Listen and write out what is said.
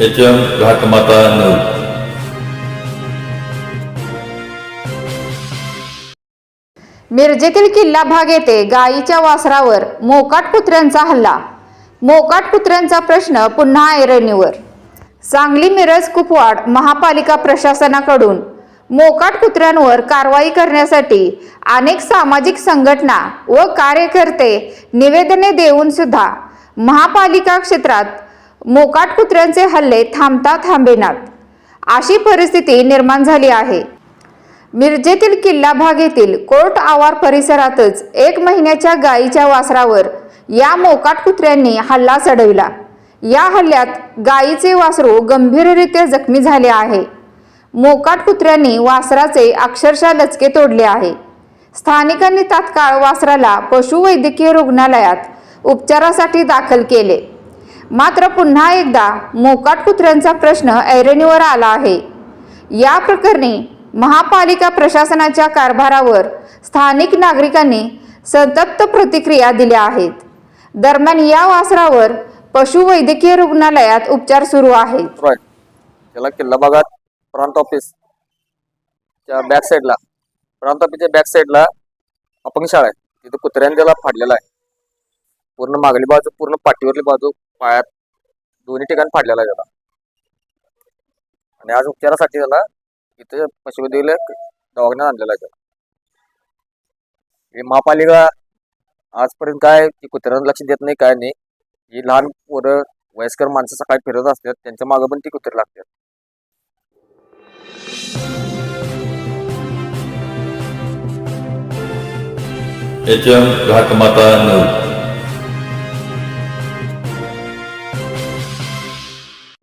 H M घाटमाता नऊ मिरजेतील किल्ला भाग येथे गायीच्या वासरावर मोकाट कुत्र्यांचा हल्ला मोकाट कुत्र्यांचा प्रश्न पुन्हा ऐरणीवर सांगली मिरज कुपवाड महापालिका प्रशासनाकडून मोकाट कुत्र्यांवर कारवाई करण्यासाठी अनेक सामाजिक संघटना व कार्यकर्ते निवेदने देऊन सुद्धा महापालिका क्षेत्रात मोकाट कुत्र्यांचे हल्ले थांबता थांबेनात. अशी परिस्थिती निर्माण झाली आहे. मिरजेतील किल्ला भाग येथील कोर्ट आवार परिसरातच एक महिन्याच्या गायीच्या वासरावर या मोकाट कुत्र्यांनी हल्ला चढविला. या हल्ल्यात गायीचे वासरू गंभीररित्या जखमी झाले आहे. मोकाट कुत्र्यांनी वासराचे अक्षरशः लचके तोडले आहे. स्थानिकांनी तात्काळ वासराला पशुवैद्यकीय रुग्णालयात उपचारासाठी दाखल केले. मात्र पुन्हा एकदा मोकाट कुत्र्यांचा प्रश्न ऐरणीवर आला आहे. या प्रकरणी महापालिका प्रशासनाच्या कारभारावर स्थानिक नागरिकांनी संतप्त प्रतिक्रिया दिल्या आहेत. दरम्यान या वासरावर पशुवैद्यकीय रुग्णालयात उपचार सुरू आहेत. त्याला किल्ला भागात प्रांत ऑफिस बॅक साईडला प्रांत ऑफिसच्या बॅक साईडला अपंग शाळा आहे. तिथे कुत्र्यांनी त्याला फाडलेला आहे. पूर्ण मागली बाजू पूर्ण पाठीवरली बाजू पायात दोन्ही ठिकाणी फाडलेला आहे त्याला. आणि आज उपचारासाठी त्याला इथे पशुवैद्यकीय दवाखान्यात आणलेला आहे त्याला. हे महापालिका आजपर्यंत काय की कुत्र्यांना लक्ष देत नाही काय नाही. ही लहान पोरं वयस्कर माणसं सकाळी फिरत असतात त्यांच्या मागं पण ती कुत्रे लागतात. एच एम घाटमाता नऊ.